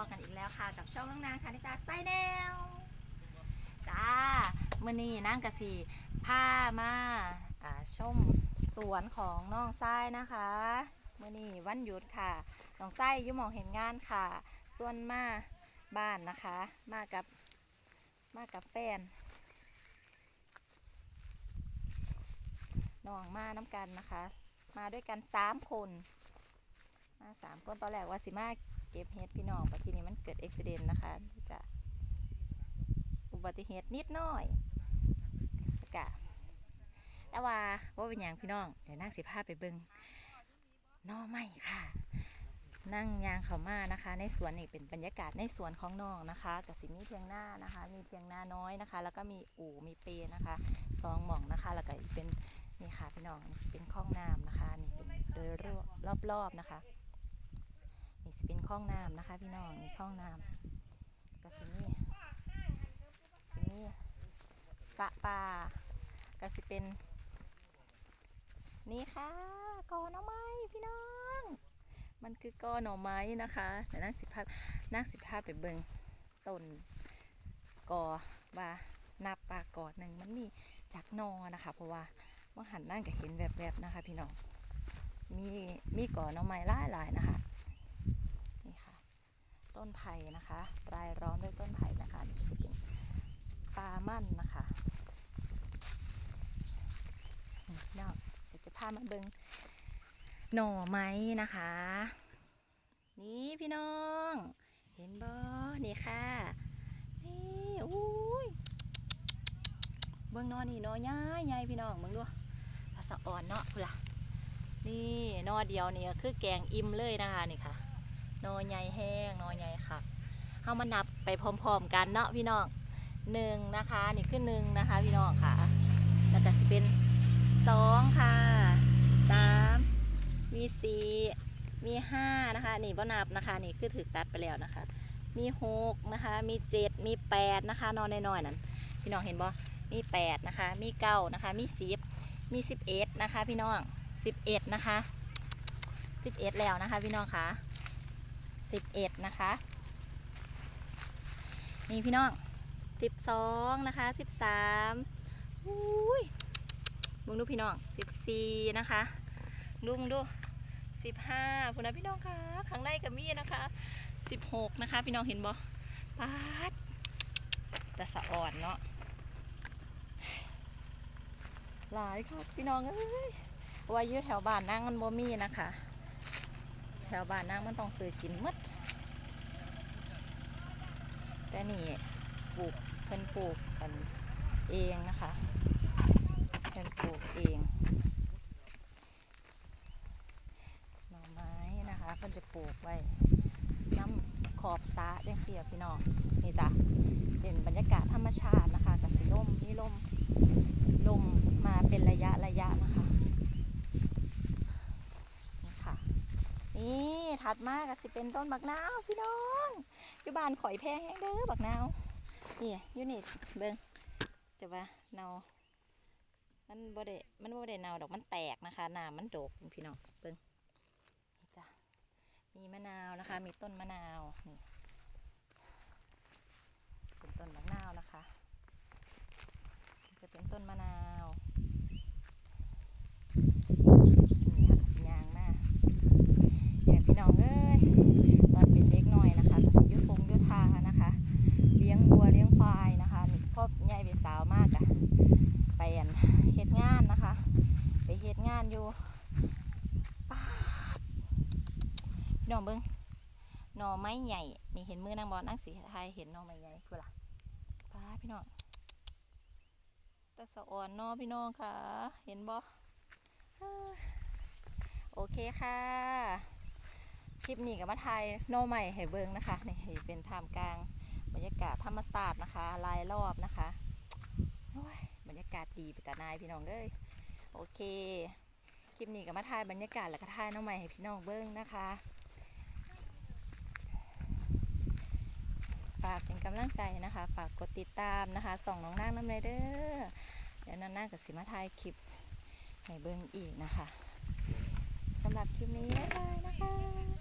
อกันอีกแล้วค่ะ กับช่องน้องนางคานิตาไซแนวจ้ามื่อนี้นั่งกะสีผ้ามาอ่าชมสวนของน้องไส้นะคะมื่อนี้วันหยุดค่ะน้องไส้ยุ่มองเห็นงานค่ะ ส่วนมาบ้านนะคะ มากับมากับแฟนน้องมาน้ำกันนะคะ มาด้วยกันสามคน มาสามคนตอนแรกว่าสิมา เก็บเห็ดพี่น้องแต่ทีนี้มันเกิดอุบิเหตุนะคะจะอุบัติเหตุนิดหน่อยกะแต่ว่าว่าเป็นอย่างพี่น้องเดี๋ยวนั่งสิพาไปเบิงนอไม้ค่ะ นั่งยางเขามานะคะ ในสวนนี่เป็นบรรยากาศในสวนของน้องนะคะกับสิมีเทียงหน้านะคะ มีเทียงหน้าน้อยนะคะ แล้วก็มีอู่มีเปรนะคะสองหม่องนะคะแล้วก็เป็นนี่ค่ะพี่น้องเป็นคลองน้ำนะคะนี่เป็นโดยรอบๆนะคะ นี่สิเป็นคลองน้ำนะคะ พี่น้องนี่คลองน้ำก็สิมีสิมีสระปลาก็สิเป็น นี่ค่ะกอหน่อไม้พี่น้อง มันคือกอหน่อไม้นะคะเดี๋ยวนั่งสิภาพนั่งสิภาพไปเบิงต้นกอว่านับปลากอหนึ่งมันมีจากนอนะคะ เพราะว่าเมื่อหันนั่งก็เห็นแวบๆนะคะ พี่น้องมีมีกอหน่อไม้หลายๆนะคะคะ ต้นไผ่นะคะรายล้อมด้วยต้นไผ่นะคะนี่จะเป็นปลามั่นนะคะนี่พี่น้องเดี๋ยวจะพามาเบิงหน่อไม้นะคะ นี่พี่น้อง เห็นบ่นี่ค่ะนี่อุ้ยเบิ่งหนอนี่หนอใหญ่ใหญ่พี่น้องเบิ่งดูภาษาอ่อนเนาะพุ่นล่ะนี่หนอเดียวนี่คือแกงอิ่มเลยนะคะนี่ค่ะ นอใหญ่แห้งนอใหญ่ค่ะเอามานับไปพร้อมๆกันเนาะพี่น้องหนึ่งนะคะนี่คือหนึ่งนะคะพี่น้องค่ะ แล้วก็สิเป็นสองค่ะสามมีสี่มีห้านะคะนี่บ่นับนะคะนี่คือถือตัดไปแล้วนะคะ มีหกนะคะมีเจ็ดมีแปดนะคะ นอนน้อยๆนั่นพี่น้องเห็นบ่มีแปดนะคะ มีเก้านะคะ มีสิบมีสิบเอ็ดนะคะ พี่น้องสิบเอ็ดนะคะสิบเอ็ดแล้วนะคะ พี่น้องค่ะ สิบเอ็ดนะคะนี่พี่น้องสิบสองนะคะสิบสามอุ้ยมึงดูพี่น้องสิบสี่นะคะลุงดูสิบห้าคุณนะพี่น้องคะข้างในกับมีนะคะสิบหกนะคะ พี่น้องเห็นบ่ปาดแต่สะอ่อนเนาะหลายครับพี่น้องเอ้ยว่ายู่แถวบ้านนั่งมันบ่มีนะคะ ถวบ้านนางมันต้องซื้อกินมดแต่นี่ปลูกเพิ่นปลูกกันเองนะคะเพิ่นปลูกเองหน่อไม้นะคะเพิ่นจะปลูกไว้น้ำขอบสระจังเสียพี่น้องนี่จ้ะเป็นบรรยากาศธรรมชาตินะคะกับสีลมนี่ลมลมมาเป็นระยะระยะนะคะนี่ค่ะ นี่ถัดมาก็สิเป็นต้นบักนาวพี่น้องอยู่บ้านข่อยแพงแฮงเด้อบักนาวนี่ยูนี่เบิ่งจะว่าเนามันบ่ได้มันบ่ได้เนาดอกมันแตกนะคะหน้ามันโดกพี่น้องเบิ่งนี่จ้ะมีมะนาวนะคะ มีต้นมะนาวนี่เป็นต้นบักนาวนะคะ จะเป็นต้นมะนาวนี่ค่ะสียางหน้า เนี่ยพี่น้องเอ้ยตอนเป็นเด็กน้อยนะคะก็สิอยุทงอยุทานะคะ เลี้ยงวัวเลี้ยงควายนะคะนี่พ่อใหญ่เป็นสาวมากอะไปอันเฮ็ดงานนะคะ ไปเฮ็ดงาน อยู่ป๊าดพี่น้องเบิ้งหน่อไม้ใหญ่ นี่เห็นมือนางบอลนางสีไทยเห็นหน่อไม้ใหญ่คือล่ะป้าพี่น้องแตะสะอ่อนนอพี่น้องค่ะ เห็นบอโอเคค่ะ คลิปนี้กับมาไทยโนใหม่ให้เบิงนะคะนี่เป็นท่ามกลางบรรยากาศธรรมศาสตร์นะคะรายรอบนะคะบรรยากาศดีไปแต่นายพี่น้องเอ้ยโอเค ลิปนี้กับมาทายบรรยากาศแล้วก็ถ่ายโนใหม่ให้พี่น้องเบิ้งนะคะฝากเป็นกำลังใจนะคะ ฝากกดติดตามนะคะส่องน้องนางน้ำเลยเด้อเดี๋ยวน้องนางกับสิมาถ่ายคลิปให้เบิ้งอีกนะคะสำหรับคลิปนี้บ๊ายบายนะคะ